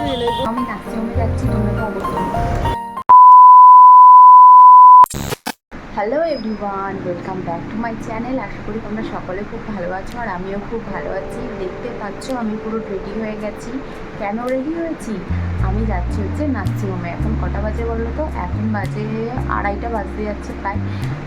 একটু এলে আমি নার্সিংহোমে যাচ্ছি তোমরা তো অবশ্যই hello everyone welcome back to my channel আশা করি তোমরা সকলে খুব ভালো আছো আর আমিও খুব ভালো আছি। দেখতে পাচ্ছ আমি পুরো রেডি হয়ে গেছি। কেন রেডি হয়েছি? আমি যাচ্ছি হচ্ছে নার্সিংহোমে। এখন কটা বাজে বলো তো? এখন বাজে আড়াইটা বাজতে যাচ্ছে প্রায়।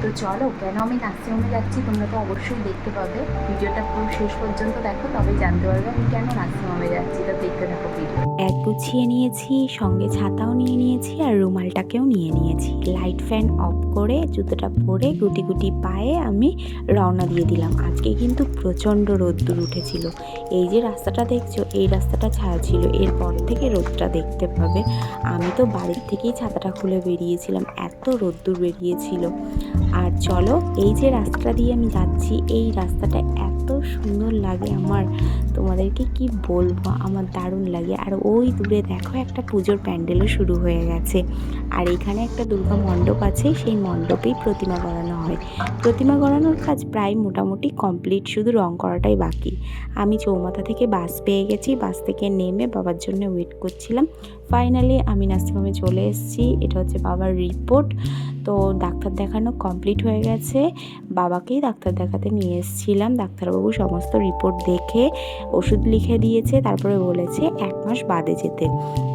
তো চলো, কেন আমি নার্সিংহোমে যাচ্ছি তোমরা তো অবশ্যই দেখতে পাবে। ভিডিওটা পুরো শেষ পর্যন্ত দেখো তবেই জানতে পারবে আমি কেন নার্সিংহোমে যাচ্ছি। তো দেখতে থাকো ভিডিও এক গুছিয়ে নিয়েছি, সঙ্গে ছাতাও নিয়ে নিয়েছি আর রুমালটাকেও নিয়ে নিয়েছি। লাইট ফ্যান অফ করে জুতোটা পরে গুটি গুটি পায়ে আমি রওনা দিয়ে দিলাম। আজকে কিন্তু প্রচণ্ড রোদ্দুর উঠেছিল। এই যে রাস্তাটা দেখছ, এই রাস্তাটা ছায়া ছিল। এরপর থেকে রোদটা দেখতে পাবে। আমি তো বাড়ির থেকেই ছাতাটা খুলে বেরিয়েছিলাম। এত রোদ্দুর বেরিয়েছিল। আর চলো, এই যে রাস্তাটা দিয়ে আমি যাচ্ছি, এই রাস্তাটা এত সুন্দর লাগে আমার। তোমাদেরকে কি বলব? আমার দারুণ লাগে। আর ওই দূরে দেখো একটা পুজোর প্যান্ডেলও শুরু হয়ে গেছে। আর এখানে একটা দুর্গা মণ্ডপ আছে, সেই মণ্ডপেই প্রতিমা গড়ানো হয়। প্রতিমা গড়ানোর কাজ প্রায় মোটামুটি কমপ্লিট, শুধু রং করাটাই বাকি। আমি চৌমাথা থেকে বাস পেয়ে গেছি, বাস থেকে নেমে বাবার জন্য ওয়েট করছিলাম। ফাইনালি আমি নার্সিংহোমে চলে এসেছি। এটা হচ্ছে বাবার রিপোর্ট তো ডাক্তার দেখানো কমপ্লিট হয়ে গেছে। বাবাকেই ডাক্তার দেখাতে নিয়ে এসেছিলাম। ডাক্তারবাবু সমস্ত রিপোর্ট দেখে ওষুধ লিখে দিয়েছে, তারপরে বলেছে এক মাস বাদে যেতে।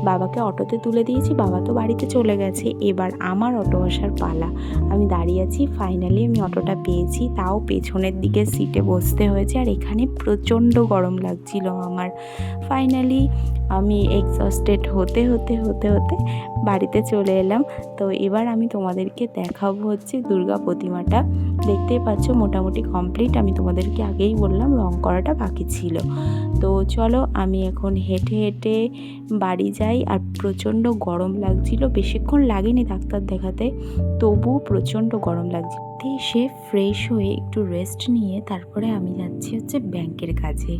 বাবাকে অটোতে তুলে দিয়েছি, বাবা তো বাড়িতে চলে গেছে। এবার আমার অটো আসার পালা। আমি দাঁড়িয়ে আছি ফাইনালি আমি অটোটা পেয়েছি। তাও পেছনের দিকে সিটে বসতে হয়েছে আর এখানে প্রচণ্ড গরম লাগছিল আমার। ফাইনালি আমি এক্সস্টেড হতে হতে হতে হতে বাড়িতে চলে এলাম। তো এবার আমি তোমাদেরকে দেখাবো হচ্ছে দুর্গা প্রতিমাটা। দেখতেই পাচ্ছ মোটামুটি কমপ্লিট আমি তোমাদেরকে আগেই বললাম রং করাটা বাকি ছিল। তো চলো আমি এখন হেঁটে হেঁটে বাড়ি যাই। আর প্রচণ্ড গরম লাগছিল। বেশিক্ষণ লাগেনি ডাক্তার দেখাতে। তবু প্রচণ্ড গরম লাগছিল। এসে ফ্রেশ হয়ে একটু রেস্ট নিয়ে তারপরে আমি যাচ্ছি হচ্ছে ব্যাংকের কাজে।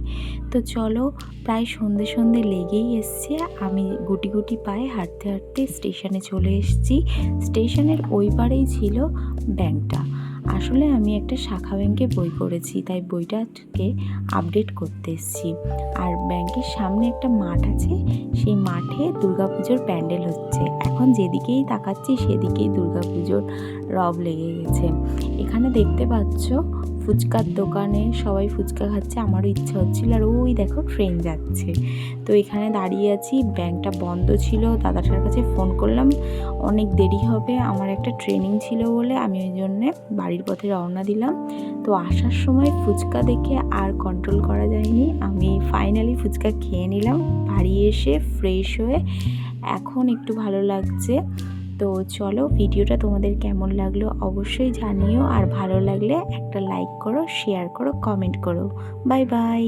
তো চলো, প্রায় সন্ধে সন্ধে লেগেই এসছে। আমি গুটি গুটি পায়ে হাঁটতে হাঁটতে স্টেশনে চলে এসেছি। স্টেশনের ওই পারেই ছিল ব্যাংকটা আসলে আমি একটা শাখা ব্যাংকে বই করেছি তাই বইটাকে আপডেট করতে এসেছি। আর ব্যাংকের সামনে একটা মাঠ আছে, সেই মাঠে দুর্গাপুজোর প্যান্ডেল হচ্ছে। এখন যেদিকেই তাকাচ্ছি, সেদিকেই দুর্গাপুজোর রব লেগে গেছে। এখানে দেখতে পাচ্ছ ফুচকার দোকানে সবাই ফুচকা খাচ্ছে, আমারও ইচ্ছা হচ্ছিল, আর ওই দেখো ট্রেন যাচ্ছে। তো এখানে দাঁড়িয়ে আছি, ব্যাংকটা বন্ধ ছিল দাদাটার কাছে ফোন করলাম, অনেক দেরি হবে, আমার একটা ট্রেনিং ছিল বলে আমি ওই জন্যে বাড়ির পথে রওনা দিলাম। তো আসার সময় ফুচকা দেখে আর কন্ট্রোল করা যায়নি, আমি ফাইনালি ফুচকা খেয়ে নিলাম, বাড়ি এসে ফ্রেশ হয়ে, এখন একটু ভালো লাগছে। তো চলো ভিডিওটা তোমাদের কেমন লাগল অবশ্যই জানিও, আর ভালো লাগলে একটা লাইক করো শেয়ার করো কমেন্ট করো। Bye bye